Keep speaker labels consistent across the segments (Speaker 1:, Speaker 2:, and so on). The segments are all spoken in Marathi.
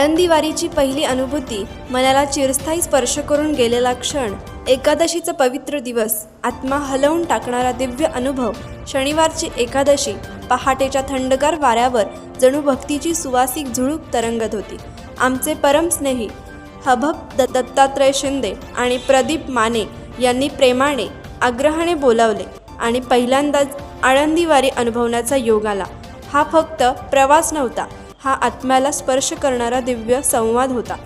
Speaker 1: आळंदी वारीची पहिली अनुभूती मनाला चिरस्थायी स्पर्श करून गेलेला क्षण एकादशीचा पवित्र दिवस आत्मा हलवून टाकणारा दिव्य अनुभव शनिवारची एकादशी पहाटेच्या थंडगार वाऱ्यावर जणू भक्तीची सुवासिक झुळूक तरंगत होती. आमचे परमस्नेही हभब द- दत्तात्रय शिंदे आणि प्रदीप माने यांनी प्रेमाने आग्रहाने बोलावले आणि पहिल्यांदाच आळंदी वारी अनुभवण्याचा योग आला. हा फक्त प्रवास नव्हता हा आत्म्याला स्पर्श करणारा दिव्य संवाद होता.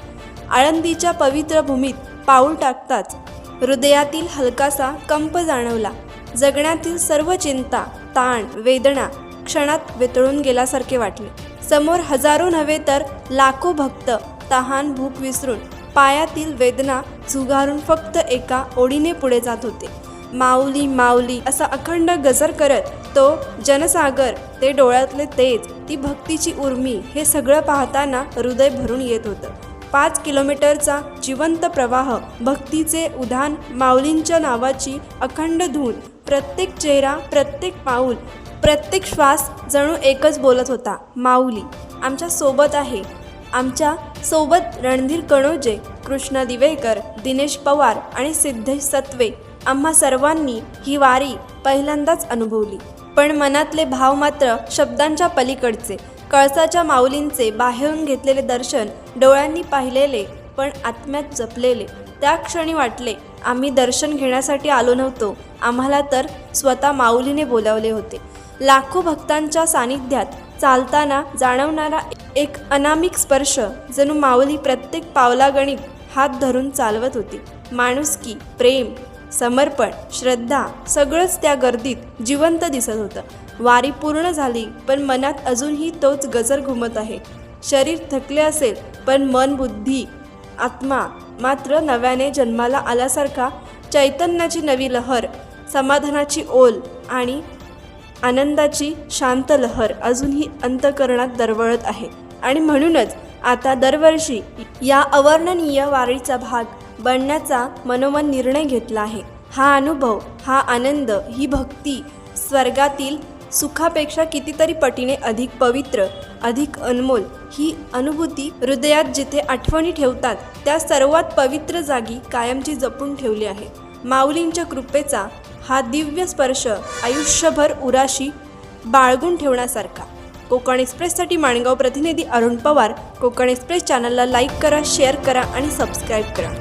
Speaker 1: आळंदीच्या पवित्र भूमीत पाऊल टाकताच हृदयातील हलकासा कंप जाणवला. जगण्यातील सर्व चिंता ताण वेदना क्षणात वितळून गेल्यासारखे वाटले. समोर हजारो नव्हे तर लाखो भक्त तहान भूक विसरून पायातील वेदना झुगारून फक्त एका ओढीने पुढे जात होते. माऊली माऊली असा अखंड गजर करत तो जनसागर ते डोळ्यातले तेज ती भक्तीची उर्मी हे सगळं पाहताना हृदय भरून येत होतं. पाच किलोमीटरचा जिवंत प्रवाह भक्तीचे उधान माऊलींच्या नावाची अखंड धून प्रत्येक चेहरा प्रत्येक पाऊल प्रत्येक श्वास जणू एकच बोलत होता माऊली. आमच्यासोबत आहे. आमच्यासोबत रणधीर कणोजे कृष्ण दिवेकर दिनेश पवार आणि सिद्धेश सत्वे. आम्हा सर्वांनी ही वारी पहिल्यांदाच अनुभवली. पण मनातले भाव मात्र शब्दांच्या पलीकडचे कळसाच्या माऊलींचे बाहेरून घेतलेले दर्शन डोळ्यांनी पाहिलेले पण आत्म्यात जपलेले. त्या क्षणी वाटले आम्ही दर्शन घेण्यासाठी आलो नव्हतो. आम्हाला तर स्वतः माऊलीने बोलावले होते. लाखो भक्तांच्या सानिध्यात चालताना जाणवणारा एक अनामिक स्पर्श जणू माऊली प्रत्येक पावलागणित हात धरून चालवत होती. माणुसकी प्रेम समर्पण श्रद्धा सगळंच त्या गर्दीत जिवंत दिसत होतं. वारी पूर्ण झाली पण मनात अजूनही तोच गजर घुमत आहे. शरीर थकले असेल पण मन बुद्धी आत्मा मात्र नव्याने जन्माला आल्यासारखा चैतन्याची नवी लहर समाधानाची ओल आणि आनंदाची शांत लहर अजूनही अंतकरणात दरवळत आहे. आणि म्हणूनच आता दरवर्षी या अवर्णनीय वारीचा भाग बनण्याचा मनोमन निर्णय घेतला आहे. हा अनुभव हा आनंद ही भक्ती स्वर्गातील सुखापेक्षा कितीतरी पटीने अधिक पवित्र अधिक अनमोल ही अनुभूती हृदयात जिथे आठवणी ठेवतात त्या सर्वात पवित्र जागी कायमची जपून ठेवली आहे. माऊलींच्या कृपेचा हा दिव्य स्पर्श आयुष्यभर उराशी बाळगून ठेवण्यासारखा. कोकण एक्सप्रेससाठी माणगाव प्रतिनिधी अरुण पवार कोकण एक्सप्रेस चॅनलला लाईक करा शेअर करा आणि सबस्क्राईब करा.